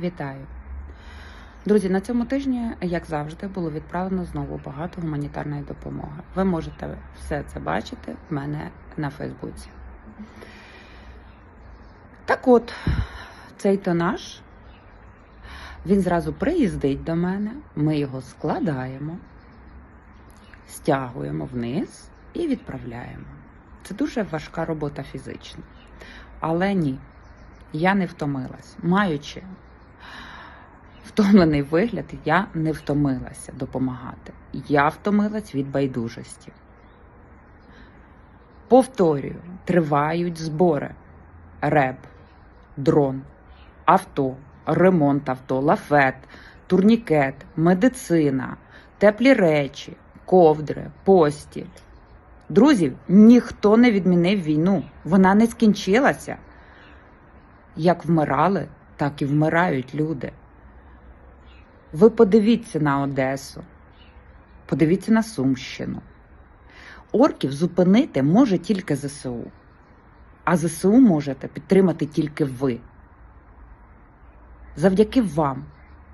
Вітаю! Друзі, на цьому тижні, як завжди, було відправлено знову багато гуманітарної допомоги. Ви можете все це бачити в мене на Фейсбуці. Так от, цей тонаж, він зразу приїздить до мене, ми його складаємо, стягуємо вниз і відправляємо. Це дуже важка робота фізична. Але ні, я не втомилась. Маючи втомлений вигляд, я не втомилася допомагати. Я втомилась від байдужості. Повторюю, тривають збори. Реб, дрон, авто, ремонт авто, лафет, турнікет, медицина, теплі речі, ковдри, постіль. Друзі, ніхто не відмінив війну. Вона не скінчилася. Як вмирали, так і вмирають люди. Ви подивіться на Одесу, подивіться на Сумщину. Орків зупинити може тільки ЗСУ, а ЗСУ можете підтримати тільки ви. Завдяки вам,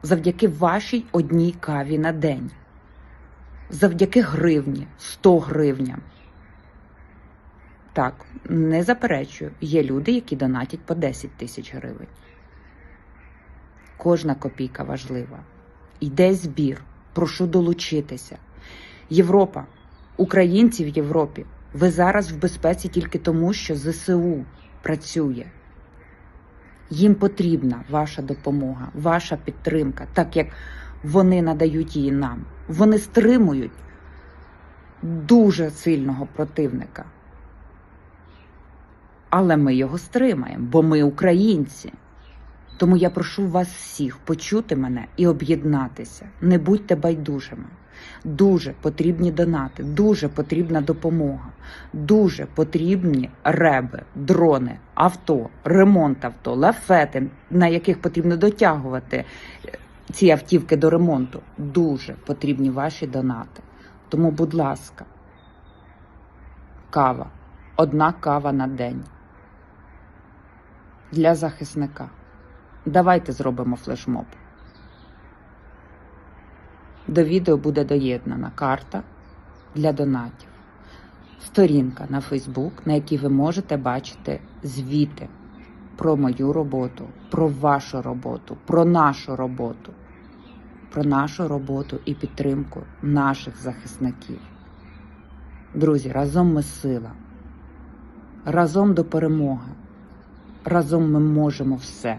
завдяки вашій одній каві на день, завдяки гривні, 100 гривням. Так, не заперечую, є люди, які донатять по 10 тисяч гривень. Кожна копійка важлива. Йде збір. Прошу долучитися. Європа, українці в Європі, ви зараз в безпеці тільки тому, що ЗСУ працює. Їм потрібна ваша допомога, ваша підтримка, так як вони надають її нам. Вони стримують дуже сильного противника. Але ми його стримаємо, бо ми українці. Тому я прошу вас всіх почути мене і об'єднатися. Не будьте байдужими. Дуже потрібні донати, дуже потрібна допомога, дуже потрібні реби, дрони, авто, ремонт авто, лафети, на яких потрібно дотягувати ці автівки до ремонту. Дуже потрібні ваші донати. Тому, будь ласка, кава, одна кава на день для захисника. Давайте зробимо флешмоб. До відео буде доєднана карта для донатів, сторінка на Фейсбук, на якій ви можете бачити звіти про мою роботу, про вашу роботу, про нашу роботу, про нашу роботу і підтримку наших захисників. Друзі, разом ми сила, разом до перемоги, разом ми можемо все.